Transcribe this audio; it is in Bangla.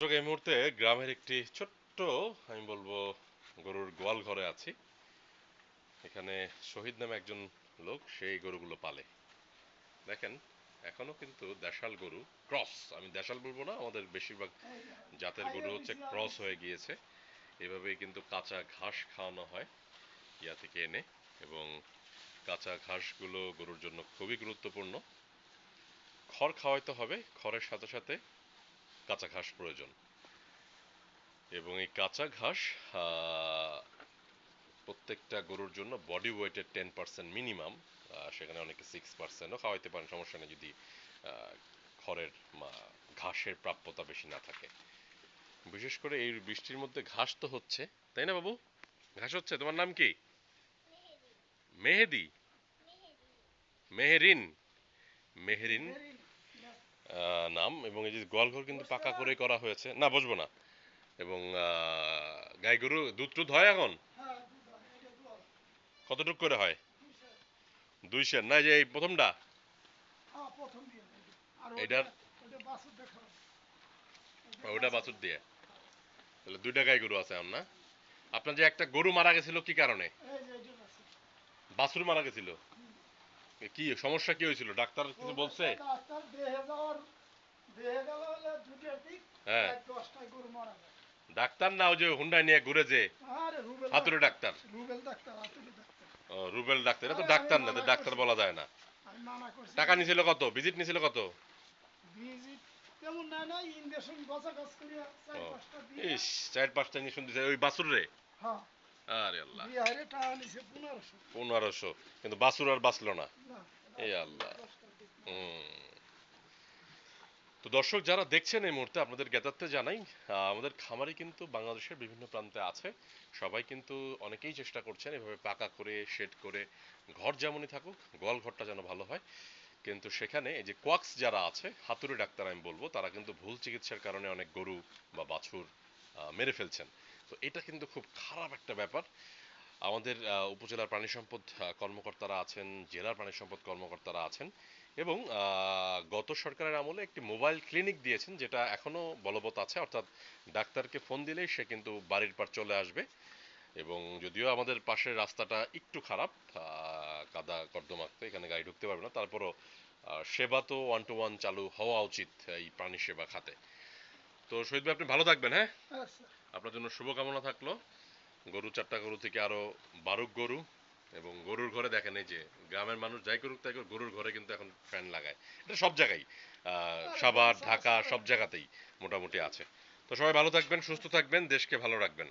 এই মুহূর্তে গ্রামের একটি ছোট্ট, আমি বলব, গরুর গোয়াল ঘরে আছি। এখানে শহীদ নামে একজন লোক, সেই গরুগুলো পালে। দেখেন, এখনও কিন্তু দেশাল গরু ক্রস। আমি দেশাল বলব না, আমাদের বেশিরভাগ জাতের গরু হচ্ছে ক্রস হয়ে গিয়েছে। এভাবেই কিন্তু কাঁচা ঘাস খাওয়ানো হয় ইয়া থেকে এনে, এবং কাঁচা ঘাসগুলো গরুর জন্য খুবই গুরুত্বপূর্ণ। খড় খাওয়াইতে হবে, খড়ের সাথে সাথে কাঁচা ঘাস প্রয়োজন। এবং এই কাঁচা ঘাস প্রত্যেকটা গরুর জন্য বডি ওয়েটের টেন পার্সেন্ট মিনিমাম সেখানে অনেকে সিক্স পার্সেন্টও খাওয়াইতে পারেন সমস্যা নেই যদি খড়ের ঘাসের প্রাপ্যতা বেশি না থাকে। বিশেষ করে এই বৃষ্টির মধ্যে ঘাস তো হচ্ছে তাই না বাবু? ঘাস হচ্ছে তোমার নাম কি? মেহেদি। মেহেরিন? মেহেরিন। নাম এবং এই যে গোয়ালঘর কিন্তু পাকা করে করা হয়েছে। না বসবো না। এবং গাই গরু দুধ টুধ হয় এখন? কতটুক করে হয়? দুই সের। না যে এই প্রথমটা? এটার- ওটা বাছুর দিয়ে? তাহলে দুইটা গাই গরু আছে এখন না? আপনার যে একটা গরু মারা গেছিল কি কারণে? বাছুর মারা গেছিল? কি সমস্যা কি হয়েছিল? ডাক্তার কিছু বলছে? হ্যাঁ। ডাক্তার না ওই যে হুন্ডাই নিয়ে ঘুরে যে হাতুড়ে ডাক্তার। ও, রুবেল ডাক্তার এটা তো ডাক্তার না ডাক্তার বলা যায় না। টাকা নিছিল কত? ভিজিট নিছিল কত? ও, ইস চার পাঁচটা ইঞ্জেকশন দিছে ওই বাছুর রে? আরে আল্লাহ। পনেরোশো। কিন্তু বাছুর আর বাঁচলো না। এই আল্লাহ। তো দর্শক যারা দেখছেন এই মুহূর্তে আপনাদের জ্ঞাতার্থে জানাই আমাদের খামারি কিন্তু বাংলাদেশের বিভিন্ন প্রান্তে আছে। সবাই কিন্তু অনেকেই চেষ্টা করছেন এভাবে পাকা করে শেড করে ঘর যেমনই থাকুক গোয়াল ঘরটা যেন ভালো হয়। কিন্তু সেখানে এই যে কোয়াক্স যারা আছে হাতুড়ি ডাক্তার আমি বলব তারা কিন্তু ভুল চিকিৎসার কারণে অনেক গরু বা বাছুর আহ, মেরে ফেলছেন। তো এটা কিন্তু খুব খারাপ একটা ব্যাপার। আমাদের উপজেলার প্রাণী সম্পদ কর্মকর্তারা আছেন, জেলার প্রাণী সম্পদ কর্মকর্তারা আছেন এবং গত সরকারের আমলে একটি মোবাইল ক্লিনিক দিয়েছেন যেটা এখনও বলবৎ আছে। অর্থাৎ ডাক্তারকে ফোন দিলেই সে কিন্তু বাড়ির পার চলে আসবে এবং যদিও আমাদের পাশের রাস্তাটা একটু খারাপ কাদা কর্দমাক্ত এখানে গাড়ি ঢুকতে পারবে না। তারপরও সেবা তো ওয়ান টু ওয়ান চালু হওয়া উচিত এই প্রাণী সেবা খাতে। তো শহীদ ভাই, আপনি ভালো থাকবেন হ্যাঁ? আপনার জন্য শুভকামনা থাকল। গরু চারটা গরু থেকে আরও বারুক গরু এবং গরুর ঘরে দেখেন এই যে গ্রামের মানুষ যাই করুক তাই করুক, গরুর ঘরে কিন্তু এখন ফ্যান লাগায়। এটা সব জায়গায় সাভার ঢাকা সব জায়গাতেই মোটামুটি আছে। তো সবাই ভালো থাকবেন সুস্থ থাকবেন দেশকে ভালো রাখবেন।